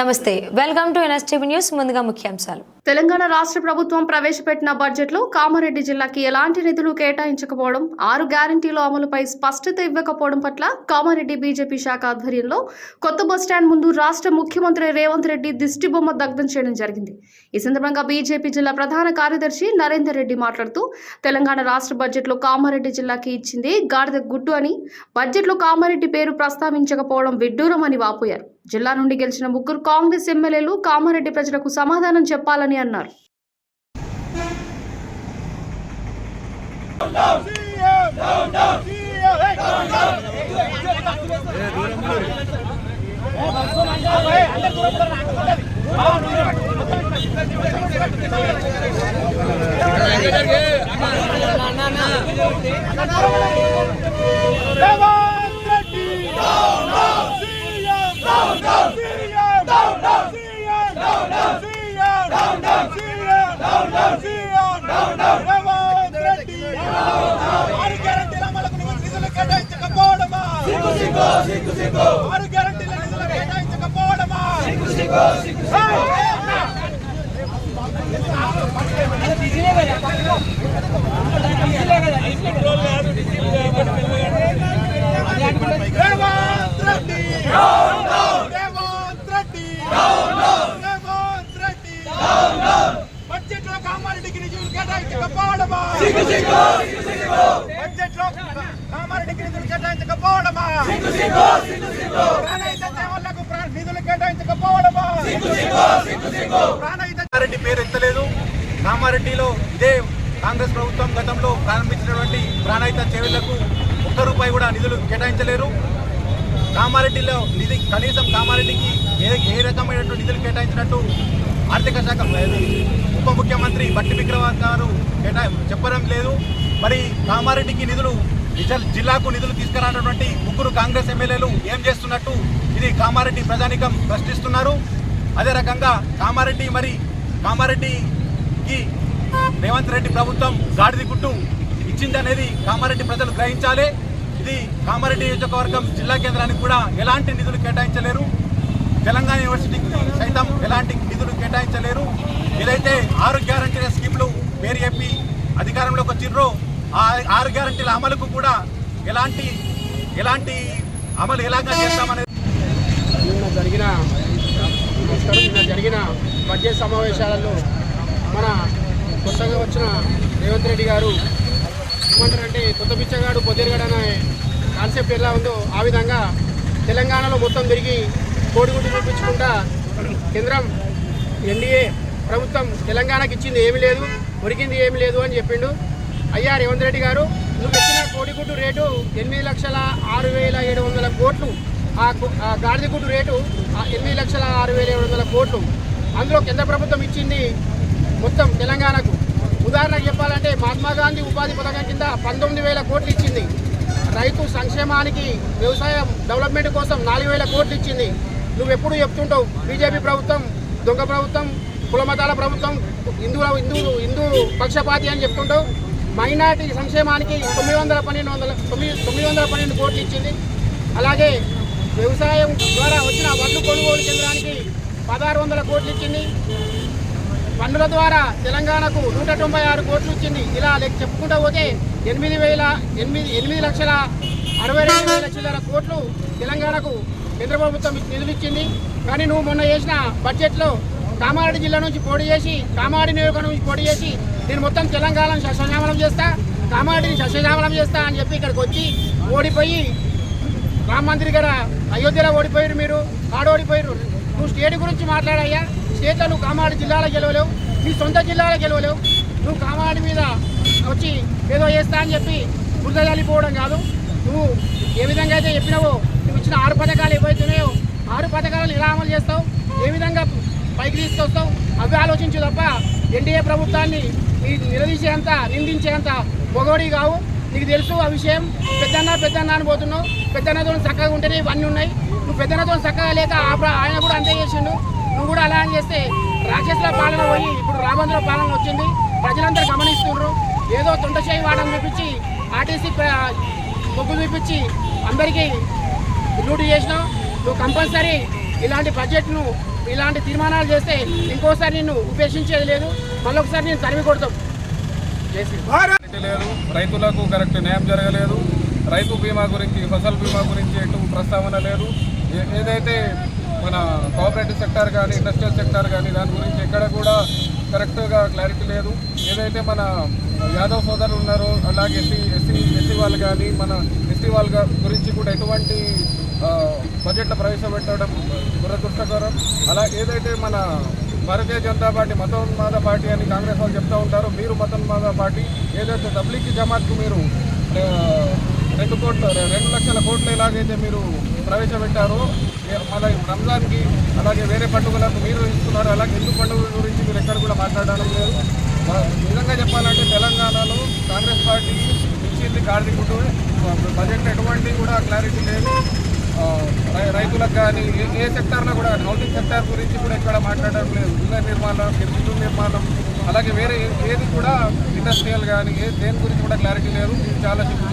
నమస్తే welcome to NSTV news ముందుగా ముఖ్యాంశాలు. తెలంగాణ రాష్ట్ర ప్రభుత్వం ప్రవేశపెట్టిన బడ్జెట్లో కామారెడ్డి జిల్లాకి ఎలాంటి నిధులు కేటాయించకపోవడం ఆరు గ్యారంటీల అమలుపై స్పష్టత ఇవ్వకపోవడం పట్ల కామారెడ్డి బీజేపీ శాఖ ఆధ్వర్యంలో కొత్త బస్టాండ్ ముందు రాష్ట్ర ముఖ్యమంత్రి రేవంత్ రెడ్డి దిష్టిబొమ్మ దగ్ధం చేయడం జరిగింది. ఈ సందర్భంగా బీజేపీ జిల్లా ప్రధాన కార్యదర్శి నరేందర్ రెడ్డి మాట్లాడుతూ తెలంగాణ రాష్ట్ర బడ్జెట్లో కామారెడ్డి జిల్లాకి ఇచ్చింది గాడిద గుడ్డు అని బడ్జెట్లో కామారెడ్డి పేరు ప్రస్తావించకపోవడం విడ్డూరం అని వాపోయారు. జిల్లా నుండి గెలిచిన ముగ్గురు కాంగ్రెస్ ఎమ్మెల్యేలు కామారెడ్డి ప్రజలకు సమాధానం చెప్పాలని అన్నారు. రేవంత్ సిగ్గు సిగ్గు ఆరు గ్యారెంటీల నిధులు కేటాయించకపోవడమా? సిగ్గు సిగ్గు సిగ్గు రేవంత్ రెడ్డి! రేవంత్ రెడ్డి! రేవంత్ రెడ్డి! బడ్జెట్లో కామారెడ్డికి నిధులు కేటాయించకపోవడమా? సిగ్గు సిగ్గు సిగ్గు సిగ్గు బడ్జెట్లో కామారెడ్డికి నిధులు కేటాయించకపోవడమా సిగ్గు సిగ్గు సిగ్గు సిగ్గు ప్రాణహిత సేవలకు ప్రా- నిధులు కేటాయించకపోవడమా సిగ్గు రామారెడ్డి పేరు ఎత్తలేదు. కామారెడ్డిలో ఇదే కాంగ్రెస్ ప్రభుత్వం గతంలో ప్రారంభించినటువంటి ప్రాణాయిత చేవులకు ఒక్క రూపాయి కూడా నిధులు కేటాయించలేరు. కామారెడ్డిలో నిధి కనీసం కామారెడ్డికి ఏ ఏ రకమైనటువంటి నిధులు కేటాయించినట్టు ఆర్థిక శాఖ ఉప ముఖ్యమంత్రి బట్టి విక్రమార్ గారు కేటా చెప్పడం లేదు. మరి కామారెడ్డికి నిధులు నిజ- జిల్లాకు నిధులు తీసుకురానటువంటి ముగ్గురు కాంగ్రెస్ ఎమ్మెల్యేలు ఏం చేస్తున్నట్టు ఇది కామారెడ్డి ప్రజానికం ప్రశ్నిస్తున్నారు. అదే రకంగా కామారెడ్డి మరి కామారెడ్డికి రేవంత్ రెడ్డి ప్రభుత్వం గాడిది గుట్టు ఇచ్చిందనేది కామారెడ్డి ప్రజలు గ్రహించాలి. ఇది కామారెడ్డి నియోజకవర్గం జిల్లా కేంద్రానికి కూడా ఎలాంటి నిధులు కేటాయించలేరు. తెలంగాణ యూనివర్సిటీకి సైతం ఎలాంటి నిధులు కేటాయించలేరు. ఏదైతే ఆరు గ్యారంటీల స్కీమ్లు పేరు చెప్పి అధికారంలోకి వచ్చిర్రో. ఆ ఆరు గ్యారంటీల అమలుకు కూడా ఎలాంటి ఎలాంటి అమలు ఎలాగా చేస్తామనేది జరిగిన నమస్కారం నిన్న జరిగిన బడ్జెట్ సమావేశాలలో మన కొత్తగా వచ్చిన రేవంత్ రెడ్డి గారు ఏమంటారంటే కొత్త పిచ్చగాడు పొద్దురుగాడు అనే కాన్సెప్ట్ ఎలా ఉందో ఆ విధంగా తెలంగాణలో మొత్తం తిరిగి కోడిగుడ్డు చూపించకుండా కేంద్రం ఎన్డీఏ ప్రభుత్వం తెలంగాణకి ఇచ్చింది ఏమీ లేదు ఒరిగింది ఏమీ లేదు అని చెప్పిండు. అయ్యా రేవంత్ రెడ్డి గారు నువ్వు ఇచ్చిన కోడిగుడ్డు రేటు ఎనిమిది లక్షల ఆరు వేల ఏడు వందల కోట్లు ఆ కు- ఆ గాడిద గుడ్డు రేటు ఎనిమిది లక్షల ఆరు వేల ఏడు వందల కోట్లు. అందులో కేంద్ర ప్రభుత్వం ఇచ్చింది మొత్తం తెలంగాణకు. ఉదాహరణకు చెప్పాలంటే మహాత్మా గాంధీ ఉపాధి పథకం కింద పంతొమ్మిది వేల కోట్లు ఇచ్చింది. రైతు సంక్షేమానికి వ్యవసాయం డెవలప్మెంట్ కోసం నాలుగు వేల కోట్లు ఇచ్చింది. నువ్వు ఎప్పుడు చెప్తుంటావు? బీజేపీ ప్రభుత్వం దొంగ ప్రభుత్వం కులమతాల ప్రభుత్వం హిందువుల హిందూ హిందూ పక్షపాతి అని చెప్తుంటావు. మైనార్టీ సంక్షేమానికి తొమ్మిది వందల పన్నెండు వందల తొమ్మిది తొమ్మిది వందల పన్నెండు కోట్లు ఇచ్చింది. అలాగే వ్యవసాయం ద్వారా వచ్చిన వడ్లు కొనుగోలు కేంద్రానికి పదహారు వందల కోట్లు ఇచ్చింది. పన్నుల ద్వారా తెలంగాణకు నూట తొంభై ఆరు కోట్లు ఇచ్చింది. ఇలా లెక్క చెప్పుకుంటూ పోతే ఎనిమిది వేల ఎనిమిది ఎనిమిది లక్షల అరవై రెండు వేల చిల్లర కోట్లు తెలంగాణకు కేంద్ర ప్రభుత్వం నిధులు ఇచ్చింది కానీ నువ్వు మొన్న చేసిన బడ్జెట్లో కామారెడ్డి జిల్లా నుంచి పోటీ చేసి కామారెడ్డి నియోజకవర్గం నుంచి పోటీ చేసి నేను మొత్తం తెలంగాణను సస్యశ్యామలం చేస్తా కామారెడ్డిని సస్యశ్యామలం చేస్తా అని చెప్పి ఇక్కడికి వచ్చి ఓడిపోయి రామ మందిర్ గడ అయోధ్యలో ఓడిపోయారు మీరు. కాడ ఓడిపోయారు నువ్వు స్టేట్ గురించి మాట్లాడయ్యా. స్టేట్లో నువ్వు కామారెడ్డి జిల్లాలో గెలవలేవు. నీ సొంత జిల్లాలో గెలవలేవు. నువ్వు కామారెడ్డి మీద వచ్చి ఏదో చేస్తా అని చెప్పి బురద చల్లిపోవడం కాదు. నువ్వు ఏ విధంగా అయితే చెప్పినావో నువ్వు ఇచ్చిన ఆరు పథకాలు ఏవైతున్నాయో ఆరు పథకాలను ఎలా అమలు చేస్తావు? ఏ విధంగా పైకి తీసుకొస్తావు? అవి ఆలోచించు తప్ప ఎన్డీఏ ప్రభుత్వాన్ని నీ నిలదీసేంత నిందించేంత పొగోడి కావు. నీకు తెలుసు ఆ విషయం. పెద్దన్న పెద్దన్న అని పోతున్నావు. పెద్దన్నతో చక్కగా ఉంటేనే ఇవన్నీ ఉన్నాయి. నువ్వు పెద్దన్నతో చక్కగా లేక ఆయన కూడా అంతే చేసిండు. నువ్వు కూడా అలా అని చేస్తే రాక్షసుల పాలన పోయి ఇప్పుడు రాబందుల పాలన వచ్చింది. ప్రజలందరూ గమనిస్తున్నారు ఏదో తొండ చేయి వాడని చూపించి ఆర్టీసీ ప్ర- మొగ్గు చూపించి అందరికీ లూటు చేసినావు. నువ్వు కంపల్సరీ ఇలాంటి బడ్జెట్ను ఇలాంటి తీర్మానాలు చేస్తే ఇంకోసారి నిన్ను ఉపేక్షించేది లేదు. మళ్ళొకసారి నేను తరిమి కొడతాం. కరెక్ట్ లేదు. రైతులకు కరెక్ట్ న్యాయం జరగలేదు. రైతు బీమా గురించి ఫసల్ బీమా గురించి ఎటు ప్రస్తావన లేదు. ఏ- ఏదైతే మన కోఆపరేటివ్ సెక్టార్ కానీ ఇండస్ట్రియల్ సెక్టార్ కానీ దాని గురించి ఎక్కడ కూడా కరెక్ట్గా క్లారిటీ లేదు. ఏదైతే మన యాదవ్ సోదరులు ఉన్నారో అలాగే ఎస్సీ ఎస్సీ ఎస్సీ వాళ్ళు కానీ మన ఎస్టీ వాళ్ళ గురించి కూడా ఎటువంటి బడ్జెట్లో ప్రవేశపెట్టడం దురదృష్టకరం. అలా ఏదైతే మన భారతీయ జనతా పార్టీ మతోన్మాద పార్టీ అని కాంగ్రెస్ వాళ్ళు చెప్తా ఉంటారు. మీరు మతోన్మాద పార్టీ ఏదైతే తబ్లీకి జమాత్కు మీరు రెండు కోట్ల రెండు లక్షల కోట్లు ఎలాగైతే మీరు ప్రవేశపెట్టారో అలాగే రంజాన్కి అలాగే వేరే పండుగలకు మీరు ఇస్తున్నారు. అలాగే హిందూ పండుగల గురించి మీరు ఎక్కడ కూడా మాట్లాడడం లేదు. నిజంగా చెప్పాలంటే తెలంగాణలో కాంగ్రెస్ పార్టీ ఇచ్చింది కార్మికుడు బడ్జెట్ ఎటువంటి కూడా క్లారిటీ లేదు. రైతులకు కానీ ఏ ఏ సెక్టార్లో కూడా హౌసింగ్ సెక్టార్ గురించి కూడా ఎక్కడ మాట్లాడడం లేదు. గృహ నిర్మాణం ఇల్లు నిర్మాణం అలాగే వేరే ఏది కూడా ఇండస్ట్రియల్ కానీ ఏ దేని గురించి కూడా క్లారిటీ లేదు. ఇది చాలా చెప్పు